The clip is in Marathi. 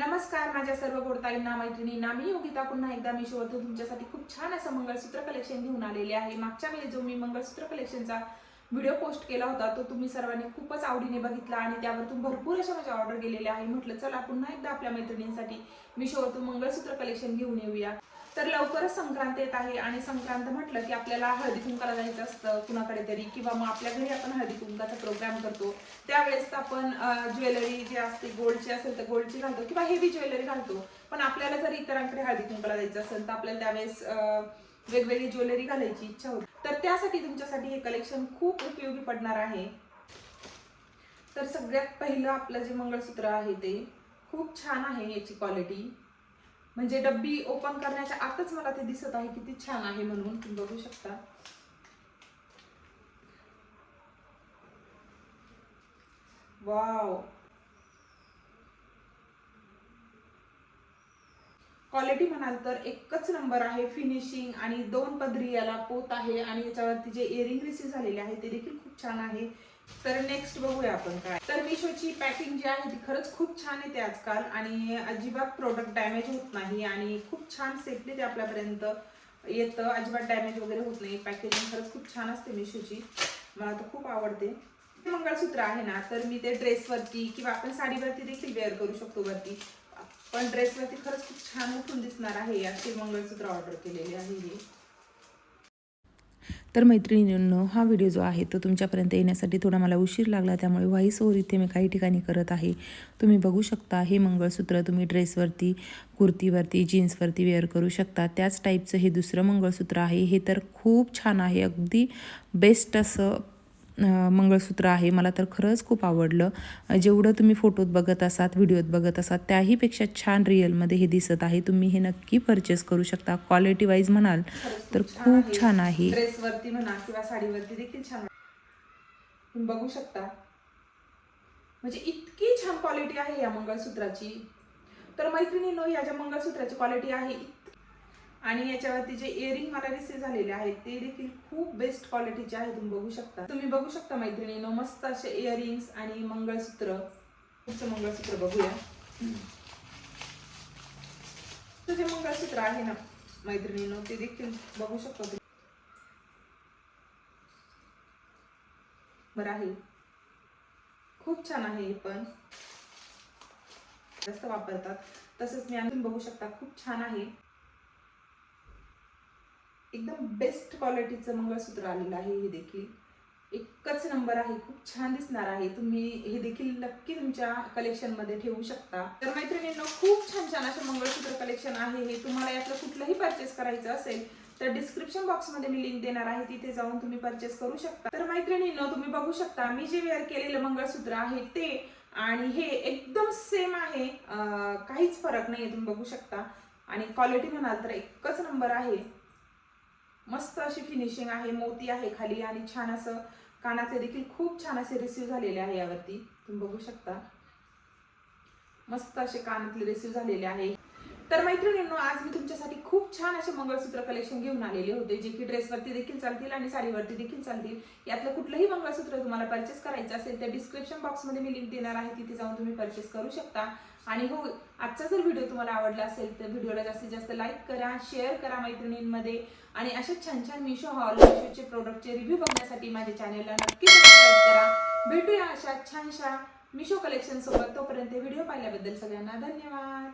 नमस्कार माझ्या सर्व गोडताईंना मैत्रिणींना. मी योगिता. पुन्हा एकदा मी शोधतो तुमच्यासाठी खूप छान असं मंगळसूत्र कलेक्शन घेऊन आलेले आहे. मागच्या वेळी जो मी मंगळसूत्र कलेक्शनचा व्हिडिओ पोस्ट केला होता तो तुम्ही सर्वांनी खूपच आवडीने बघितला आणि त्यावरतून भरपूर अशा माझ्या ऑर्डर गेलेल्या आहे म्हटलं चला पुन्हा एकदा आपल्या मैत्रिणींसाठी मी शोधतो मंगळसूत्र कलेक्शन घेऊन येऊया. तर लवकरच संक्रांत येत आहे आणि संक्रांत म्हटलं की आपल्याला हळदी कुंकाला जायचं असतं कुणाकडे तरी किंवा मग आपल्या घरी आपण हळदी कुंकाचा प्रोग्राम करतो. त्यावेळेस तर आपण ज्वेलरी जी असते गोल्डची असेल तर गोल्डची घालतो किंवा हेवी ज्वेलरी घालतो. पण आपल्याला जर इतरांकडे हळदी कुंकाला जायचं असेल तर आपल्याला त्यावेळेस वेगवेगळी ज्वेलरी घालायची इच्छा होती. तर त्यासाठी तुमच्यासाठी हे कलेक्शन खूप उपयोगी पडणार आहे. तर सगळ्यात पहिलं आपलं जे मंगळसूत्र आहे ते खूप छान आहे याची क्वालिटी म्हणजे डब्बी ओपन करण्याच्या आतच मला ते दिसत आहे किती छान आहे म्हणून तुम्ही बघू शकता. वाव क्वालिटी म्हणाल तर एकच नंबर आहे फिनिशिंग आणि दोन पदरी याला पोत आहे आणि याच्यावरती जे इयरिंग रिसीव्ह झालेले आहे ते देखील खूप छान आहे. तर नेक्स्ट बघूया आपण काय. तर मिशोची पॅकिंग जी आहे ती खरंच खूप छान येते आजकाल आणि अजिबात प्रोडक्ट डॅमेज होत नाही आणि खूप छान सेफली ते आपल्यापर्यंत येतं. अजिबात डॅमेज वगैरे होत नाही. पॅकेजिंग खरंच खूप छान असते मिशोची मला तर खूप आवडते. मंगळसूत्र आहे ना तर मी ते ड्रेसवरती किंवा आपण साडीवरती देखील वेअर करू शकतो वरती. पण ड्रेसवरती खरंच खूप छान उठून दिसणार आहे असे मंगळसूत्र ऑर्डर केलेले आहे हे. तर मैत्रिणींनो हा व्हिडिओ जो आहे तो तुमच्यापर्यंत येण्यासाठी थोडा मला उशीर लागला त्यामुळे व्हॉइस ओव्हर इथे मी काही ठिकाणी करत आहे. तुम्ही बघू शकता हे मंगळसूत्र तुम्ही ड्रेसवरती कुर्तीवरती जीन्सवरती वेअर करू शकता. त्याच टाईपचं हे दुसरं मंगळसूत्र आहे. हे तर खूप छान आहे. अगदी बेस्ट असं मंगळसूत्र आहे. मला तर खरंच खूप आवडलं. जेवढं तुम्ही फोटोत बघत असाल व्हिडिओत बघत असाल त्याहीपेक्षा छान रिअलमध्ये हे दिसत आहे. तुम्ही हे नक्की परचेस करू शकता. क्वालिटी वाईज म्हणाल तर खूप छान आहे. ड्रेसवरती म्हणा किंवा साडीवरती देखील छान. तुम्ही बघू शकता. म्हणजे इतकी छान क्वालिटी आहे या मंगळसूत्राची. तर मैत्रिणींनो या ज्या मंगळसूत्राची क्वालिटी आहे आणि याच्यावरती जे इयरिंग मला रिसीव झालेले आहेत ते देखील खूप बेस्ट क्वालिटीचे आहे तुम्ही बघू शकता. तुम्ही बघू शकता मैत्रिणीनो मस्त असे इयरिंग्स आणि मंगळसूत्र. पुढचं मंगळसूत्र बघूया. तुझे जे मंगळसूत्र आहे ना मैत्रिणीनो ते देखील बघू शकता तुम्ही. बरं आहे. खूप छान आहे हे पण. जास्त वापरतात. तसंच मी आणखी बघू शकता खूप छान आहे. एकदम बेस्ट क्वालिटीचं मंगळसूत्र आलेलं आहे हे देखील. एकच नंबर आहे खूप छान दिसणार आहे. तुम्ही हे देखील नक्की तुमच्या कलेक्शनमध्ये ठेवू शकता. तर मैत्रिणींनो खूप छान छान असं मंगळसूत्र कलेक्शन आहे. हे तुम्हाला यातलं कुठलंही परचेस करायचं असेल तर डिस्क्रिप्शन बॉक्समध्ये मी लिंक देणार आहे. तिथे जाऊन तुम्ही परचेस करू शकता. तर मैत्रिणींनो तुम्ही बघू शकता मी जे वेअर केलेलं मंगळसूत्र आहे ते आणि हे एकदम सेम आहे. काहीच फरक नाही तुम्ही बघू शकता. आणि क्वालिटी म्हणाल तर एकच नंबर आहे. मस्त अशी फिनिशिंग आहे मोती आहे खाली आणि छान असं कानाचे देखील खूप छान असे रिसीव झालेले आहे यावरती. तुम्ही बघू शकता. मस्त असे कानातले रिसीव झालेले आहे. तर मैत्रिणींनो आज मी तुमच्यासाठी खूप छान असे मंगळसूत्र कलेक्शन घेऊन आलेले होते जे की ड्रेसवरती देखील चालतील आणि साडीवरती देखील चालतील. यातलं कुठलंही मंगळसूत्र तुम्हाला परचेस करायचं असेल तर डिस्क्रिप्शन बॉक्समध्ये मी लिंक देणार आहे तिथे जाऊन तुम्ही परचेस करू शकता. आणि हो आजचा जर व्हिडिओ तुम्हाला आवडला असेल तर व्हिडिओला जास्तीत जास्त लाईक करा शेअर करा मैत्रिणींमध्ये. आणि असे छान छान मिशो हॉल मिशोचे प्रोडक्टचे रिव्ह्यू बघण्यासाठी माझ्या चॅनेलला नक्की सबस्क्राईब करा. भेटूया अशा छानशा मिशो कलेक्शन सोबत. तोपर्यंत व्हिडिओ पाहिल्याबद्दल सगळ्यांना धन्यवाद.